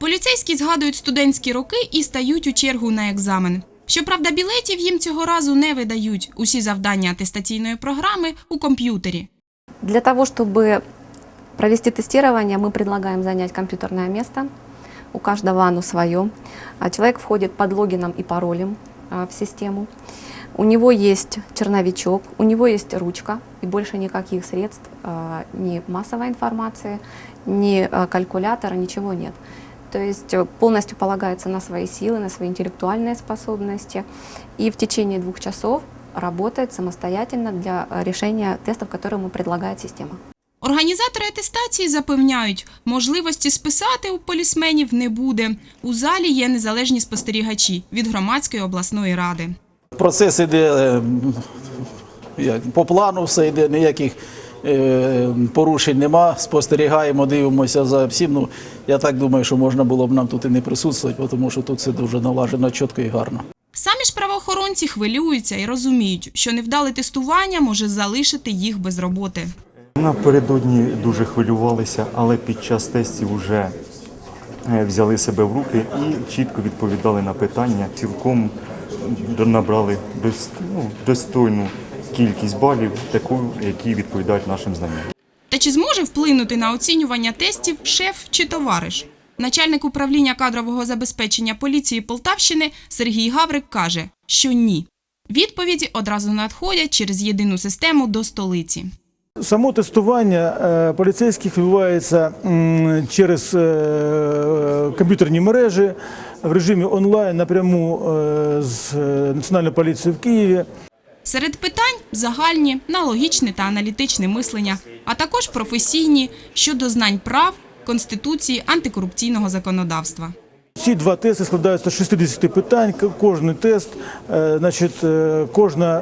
Поліцейські згадують студентські роки і стають у чергу на екзамен. Щоправда, білетів їм цього разу не видають. Усі завдання атестаційної програми у комп'ютері. Для того, чтобы провести тестирование, мы предлагаем занять компьютерное место. У каждого оно свое. Человек входит под логином и паролем в систему. У него есть черновичок, у него есть ручка и больше никаких средств, ни массовой информации, ни калькулятора, ничего нет То есть э, полностью полагается на свои силы, на свои интеллектуальные способности и в течение двух часов работает самостоятельно для э, решения тестов, которые ему предлагает система. Організатори атестації запевняють, можливості списати у полісменів не буде. У залі є незалежні спостерігачі від громадської обласної ради. Процес іде е, як, по плану, все йде, ніяких е, порушень нема. Спостерігаємо, дивимося за всім. Ну, я так думаю, що можна було б нам тут і не присутствувати, тому що тут все дуже налажено чітко і гарно. Самі ж правоохоронці хвилюються і розуміють, що невдале тестування може залишити їх без роботи. Напередодні дуже хвилювалися, але під час тестів вже е, взяли себе в руки і чітко відповідали на питання. Цілком набрали ну, достойну кількість балів, таку, які відповідають нашим знанням. Та чи зможе вплинути на оцінювання тестів шеф чи товариш? Начальник управління кадрового забезпечення поліції Полтавщини Сергій Гаврик каже, що ні. Відповіді одразу надходять через єдину систему до столиці. Само тестування е, поліцейських відбувається через е, комп'ютерні мережі в режимі онлайн напряму е, з Національної поліції в Києві. Серед питань загальні, аналогічне та аналітичне мислення, а також професійні щодо знань прав, конституції, антикорупційного законодавства. Ці два тести складаються з 60 питань. Кожний тест, е, значить, е, кожна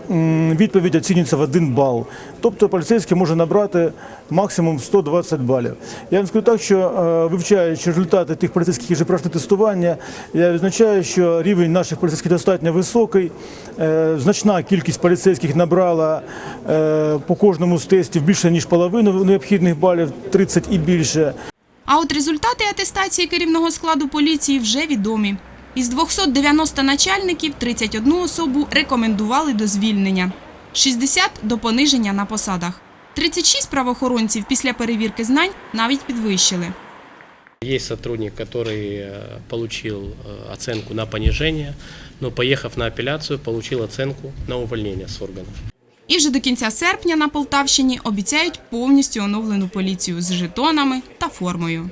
відповідь оцінюється в один бал. Тобто поліцейський може набрати максимум 120 балів. Я вам скажу так, що е, вивчаючи результати тих поліцейських, які вже пройшли тестування, я відзначаю, що рівень наших поліцейських достатньо високий. Значна кількість поліцейських набрала по кожному з тестів більше ніж половину необхідних балів, 30 і більше. А от результати атестації керівного складу поліції вже відомі. Із 290 начальників 31 особу рекомендували до звільнення, 60 – до пониження на посадах. 36 правоохоронців після перевірки знань навіть підвищили. Есть сотрудник, который э, получил э, оценку на понижение, но поехав на апелляцию, получил оценку на увольнение с органов. І вже до кінця серпня на Полтавщині обіцяють повністю оновлену поліцію з жетонами та формою.